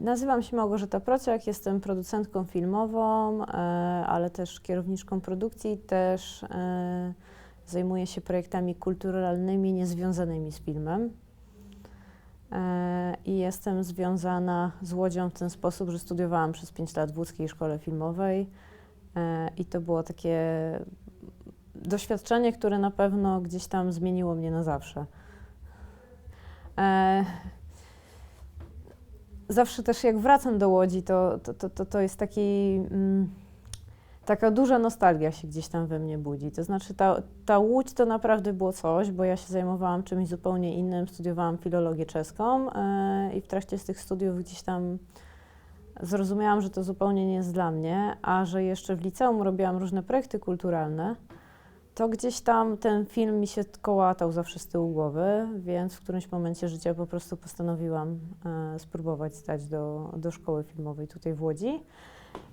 Nazywam się Małgorzata Prociak, jestem producentką filmową, e, ale też kierowniczką produkcji, też e, zajmuję się projektami kulturalnymi niezwiązanymi z filmem. E, I jestem związana z Łodzią w ten sposób, że studiowałam przez 5 lat w łódzkiej szkole filmowej i to było takie doświadczenie, które na pewno gdzieś tam zmieniło mnie na zawsze zawsze też jak wracam do Łodzi, to, to, to, to, to jest taki, mm, taka duża nostalgia się gdzieś tam we mnie budzi. To znaczy ta, ta Łódź to naprawdę było coś, bo ja się zajmowałam czymś zupełnie innym, studiowałam filologię czeską yy, i w trakcie z tych studiów gdzieś tam zrozumiałam, że to zupełnie nie jest dla mnie, a że jeszcze w liceum robiłam różne projekty kulturalne, to gdzieś tam ten film mi się kołatał zawsze z tyłu głowy, więc w którymś momencie życia po prostu postanowiłam e, spróbować stać do, do szkoły filmowej tutaj w Łodzi.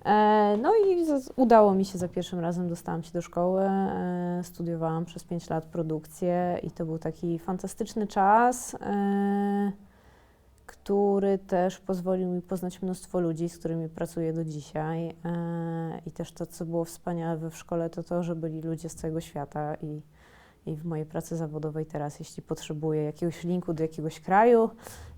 E, no i z, udało mi się za pierwszym razem, dostałam się do szkoły, e, studiowałam przez 5 lat produkcję i to był taki fantastyczny czas. E, który też pozwolił mi poznać mnóstwo ludzi, z którymi pracuję do dzisiaj. E, I też to, co było wspaniałe w szkole, to to, że byli ludzie z całego świata i, i w mojej pracy zawodowej teraz, jeśli potrzebuję jakiegoś linku do jakiegoś kraju,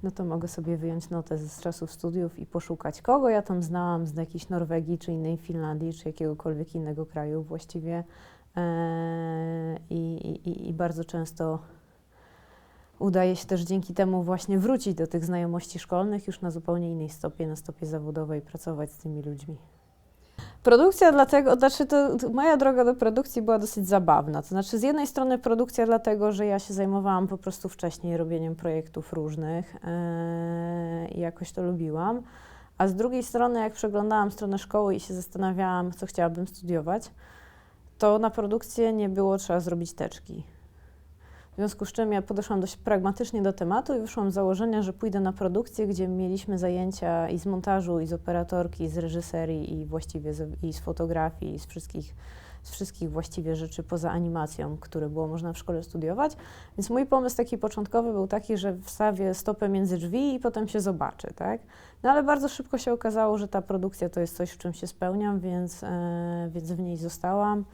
no to mogę sobie wyjąć notę z czasów studiów i poszukać, kogo ja tam znałam z jakiejś Norwegii, czy innej Finlandii, czy jakiegokolwiek innego kraju właściwie. E, I, i, i bardzo często udaje się też dzięki temu właśnie wrócić do tych znajomości szkolnych już na zupełnie innej stopie, na stopie zawodowej, pracować z tymi ludźmi. Produkcja dlatego, znaczy to, to moja droga do produkcji była dosyć zabawna. To znaczy z jednej strony produkcja dlatego, że ja się zajmowałam po prostu wcześniej robieniem projektów różnych yy, i jakoś to lubiłam, a z drugiej strony jak przeglądałam stronę szkoły i się zastanawiałam, co chciałabym studiować, to na produkcję nie było trzeba zrobić teczki. Związku z czym ja podeszłam dość pragmatycznie do tematu i wyszłam z założenia, że pójdę na produkcję, gdzie mieliśmy zajęcia i z montażu, i z operatorki, i z reżyserii, i właściwie z, i z fotografii, i z wszystkich, z wszystkich właściwie rzeczy poza animacją, które było można w szkole studiować. Więc mój pomysł taki początkowy był taki, że wstawię stopę między drzwi i potem się zobaczy, tak? No ale bardzo szybko się okazało, że ta produkcja to jest coś, w czym się spełniam, więc, e, więc w niej zostałam.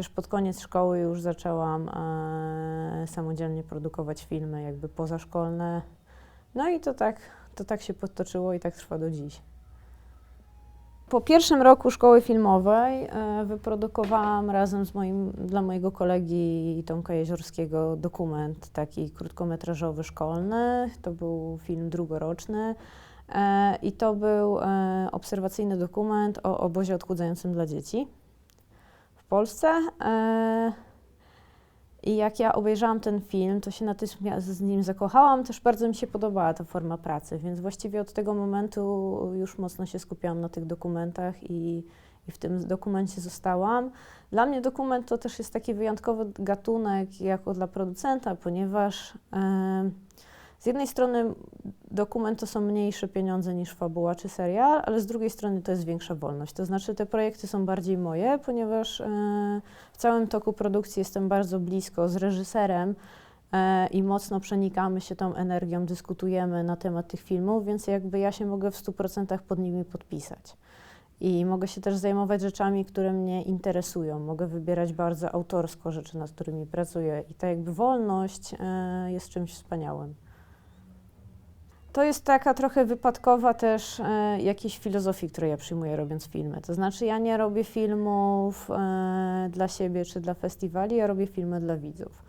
Też pod koniec szkoły już zaczęłam e, samodzielnie produkować filmy jakby pozaszkolne. No i to tak, to tak się podtoczyło i tak trwa do dziś. Po pierwszym roku szkoły filmowej e, wyprodukowałam razem z moim, dla mojego kolegi Tomka Jeziorskiego dokument taki krótkometrażowy szkolny. To był film drugoroczny e, i to był e, obserwacyjny dokument o obozie odchudzającym dla dzieci. Polsce. E, I jak ja obejrzałam ten film, to się natychmiast z nim zakochałam. Też bardzo mi się podobała ta forma pracy, więc właściwie od tego momentu już mocno się skupiałam na tych dokumentach i, i w tym dokumencie zostałam. Dla mnie dokument to też jest taki wyjątkowy gatunek jako dla producenta, ponieważ. E, z jednej strony dokument to są mniejsze pieniądze niż fabuła czy serial, ale z drugiej strony to jest większa wolność. To znaczy te projekty są bardziej moje, ponieważ e, w całym toku produkcji jestem bardzo blisko z reżyserem e, i mocno przenikamy się tą energią, dyskutujemy na temat tych filmów, więc jakby ja się mogę w 100% pod nimi podpisać. I mogę się też zajmować rzeczami, które mnie interesują. Mogę wybierać bardzo autorsko rzeczy, nad którymi pracuję. I ta jakby wolność e, jest czymś wspaniałym. To jest taka trochę wypadkowa też e, jakiejś filozofii, której ja przyjmuję robiąc filmy. To znaczy ja nie robię filmów e, dla siebie czy dla festiwali, ja robię filmy dla widzów.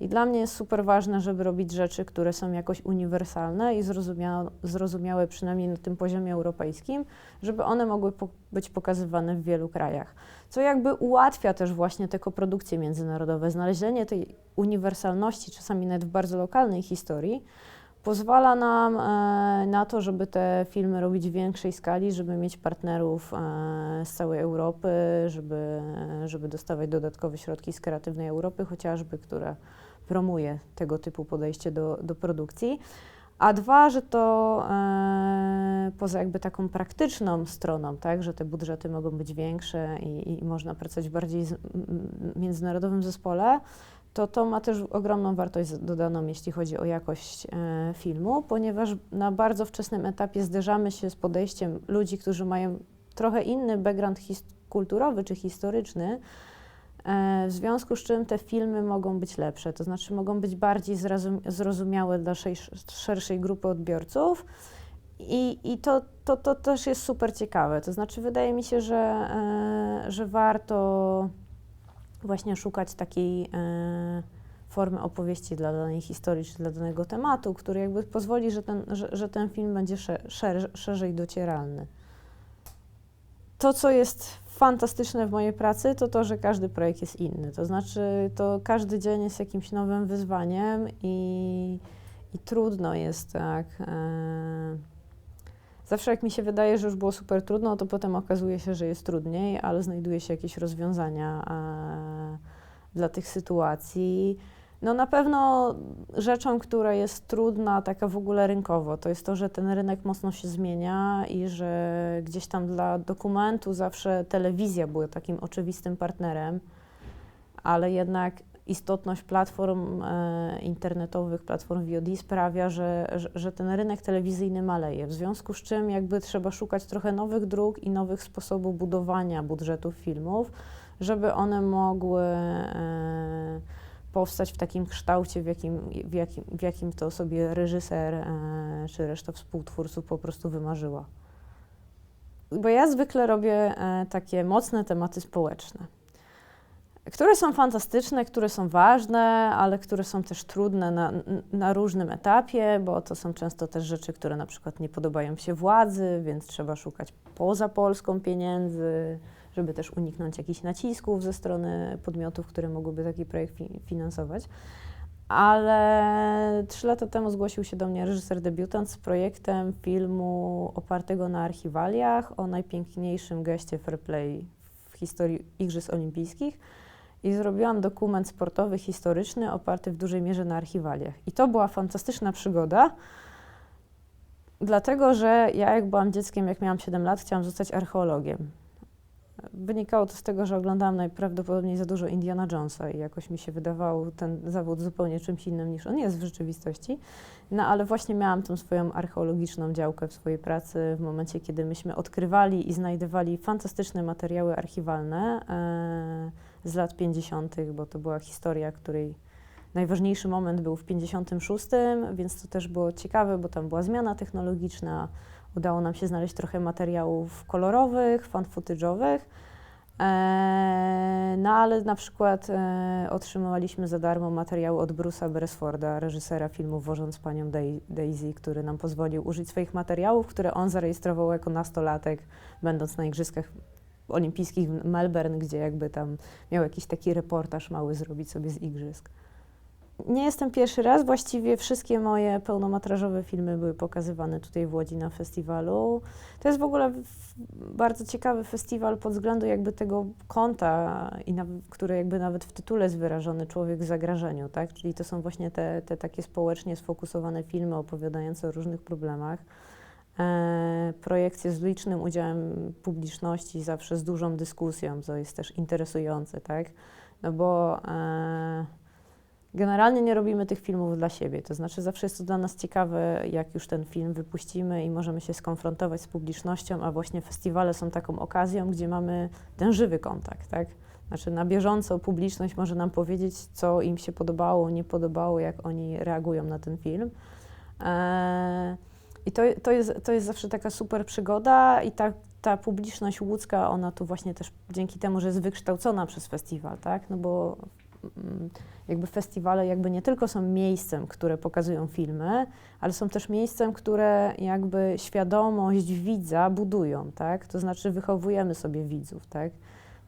I dla mnie jest super ważne, żeby robić rzeczy, które są jakoś uniwersalne i zrozumiałe, zrozumiałe przynajmniej na tym poziomie europejskim, żeby one mogły po być pokazywane w wielu krajach. Co jakby ułatwia też właśnie te koprodukcje międzynarodowe, znalezienie tej uniwersalności, czasami nawet w bardzo lokalnej historii, pozwala nam e, na to, żeby te filmy robić w większej skali, żeby mieć partnerów e, z całej Europy, żeby, żeby dostawać dodatkowe środki z kreatywnej Europy chociażby, która promuje tego typu podejście do, do produkcji. A dwa, że to e, poza jakby taką praktyczną stroną, tak, że te budżety mogą być większe i, i można pracować w bardziej z, międzynarodowym zespole, to to ma też ogromną wartość dodaną, jeśli chodzi o jakość e, filmu, ponieważ na bardzo wczesnym etapie zderzamy się z podejściem ludzi, którzy mają trochę inny background kulturowy czy historyczny, e, w związku z czym te filmy mogą być lepsze, to znaczy mogą być bardziej zrozumiałe dla szerszej grupy odbiorców. I, i to, to, to też jest super ciekawe. To znaczy, wydaje mi się, że, e, że warto właśnie szukać takiej e, formy opowieści dla danej historii czy dla danego tematu, który jakby pozwoli, że ten, że, że ten film będzie szer, szerzej docieralny. To, co jest fantastyczne w mojej pracy, to to, że każdy projekt jest inny. To znaczy, to każdy dzień jest jakimś nowym wyzwaniem i, i trudno jest tak. E, Zawsze jak mi się wydaje, że już było super trudno, to potem okazuje się, że jest trudniej, ale znajduje się jakieś rozwiązania dla tych sytuacji. No na pewno rzeczą, która jest trudna, taka w ogóle rynkowo, to jest to, że ten rynek mocno się zmienia i że gdzieś tam dla dokumentu zawsze telewizja była takim oczywistym partnerem, ale jednak istotność platform e, internetowych, platform VOD sprawia, że, że, że, ten rynek telewizyjny maleje. W związku z czym jakby trzeba szukać trochę nowych dróg i nowych sposobów budowania budżetów filmów, żeby one mogły e, powstać w takim kształcie, w jakim, w jakim, w jakim to sobie reżyser e, czy reszta współtwórców po prostu wymarzyła. Bo ja zwykle robię e, takie mocne tematy społeczne które są fantastyczne, które są ważne, ale które są też trudne na, na różnym etapie, bo to są często też rzeczy, które na przykład nie podobają się władzy, więc trzeba szukać poza Polską pieniędzy, żeby też uniknąć jakichś nacisków ze strony podmiotów, które mogłyby taki projekt fi finansować. Ale trzy lata temu zgłosił się do mnie reżyser debiutant z projektem filmu opartego na archiwaliach o najpiękniejszym geście fair play w historii Igrzysk Olimpijskich i zrobiłam dokument sportowy, historyczny, oparty w dużej mierze na archiwaliach. I to była fantastyczna przygoda, dlatego że ja, jak byłam dzieckiem, jak miałam 7 lat, chciałam zostać archeologiem. Wynikało to z tego, że oglądałam najprawdopodobniej za dużo Indiana Jonesa i jakoś mi się wydawał ten zawód zupełnie czymś innym niż on jest w rzeczywistości. No ale właśnie miałam tą swoją archeologiczną działkę w swojej pracy w momencie, kiedy myśmy odkrywali i znajdowali fantastyczne materiały archiwalne. E, z lat 50., bo to była historia, której najważniejszy moment był w 56, więc to też było ciekawe, bo tam była zmiana technologiczna. Udało nam się znaleźć trochę materiałów kolorowych, fan footage'owych. E, no ale na przykład e, otrzymywaliśmy za darmo materiały od Bruce'a Beresforda, reżysera filmu Wożąc Panią Daisy, który nam pozwolił użyć swoich materiałów, które on zarejestrował jako nastolatek, będąc na Igrzyskach olimpijskich w Melbourne, gdzie jakby tam miał jakiś taki reportaż mały zrobić sobie z igrzysk. Nie jestem pierwszy raz, właściwie wszystkie moje pełnometrażowe filmy były pokazywane tutaj w Łodzi na festiwalu. To jest w ogóle bardzo ciekawy festiwal pod względem jakby tego kąta, i na, które jakby nawet w tytule jest wyrażony człowiek w zagrażeniu, tak? Czyli to są właśnie te, te takie społecznie sfokusowane filmy opowiadające o różnych problemach. E, projekcje z licznym udziałem publiczności, zawsze z dużą dyskusją, co jest też interesujące, tak? No bo e, generalnie nie robimy tych filmów dla siebie, to znaczy zawsze jest to dla nas ciekawe, jak już ten film wypuścimy i możemy się skonfrontować z publicznością, a właśnie festiwale są taką okazją, gdzie mamy ten żywy kontakt, tak? Znaczy na bieżąco publiczność może nam powiedzieć, co im się podobało, nie podobało, jak oni reagują na ten film. E, i to, to, jest, to jest zawsze taka super przygoda i ta, ta publiczność łódzka, ona tu właśnie też dzięki temu, że jest wykształcona przez festiwal, tak? No bo jakby festiwale jakby nie tylko są miejscem, które pokazują filmy, ale są też miejscem, które jakby świadomość widza budują, tak? To znaczy wychowujemy sobie widzów, tak?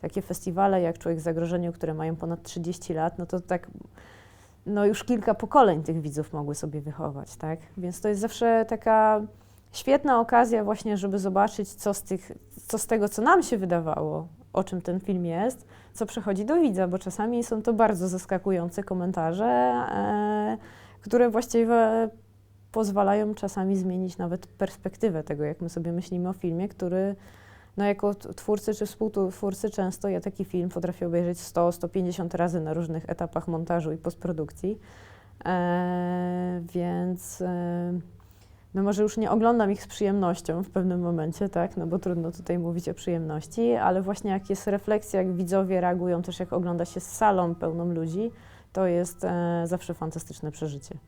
Takie festiwale jak Człowiek w zagrożeniu, które mają ponad 30 lat, no to tak no już kilka pokoleń tych widzów mogły sobie wychować, tak? Więc to jest zawsze taka świetna okazja właśnie, żeby zobaczyć, co z, tych, co z tego, co nam się wydawało, o czym ten film jest, co przechodzi do widza, bo czasami są to bardzo zaskakujące komentarze, e, które właściwie pozwalają czasami zmienić nawet perspektywę tego, jak my sobie myślimy o filmie, który no jako twórcy czy współtwórcy często ja taki film potrafię obejrzeć 100-150 razy na różnych etapach montażu i postprodukcji. E, więc e, no może już nie oglądam ich z przyjemnością w pewnym momencie, tak, no bo trudno tutaj mówić o przyjemności, ale właśnie jak jest refleksja, jak widzowie reagują też jak ogląda się z salą pełną ludzi, to jest e, zawsze fantastyczne przeżycie.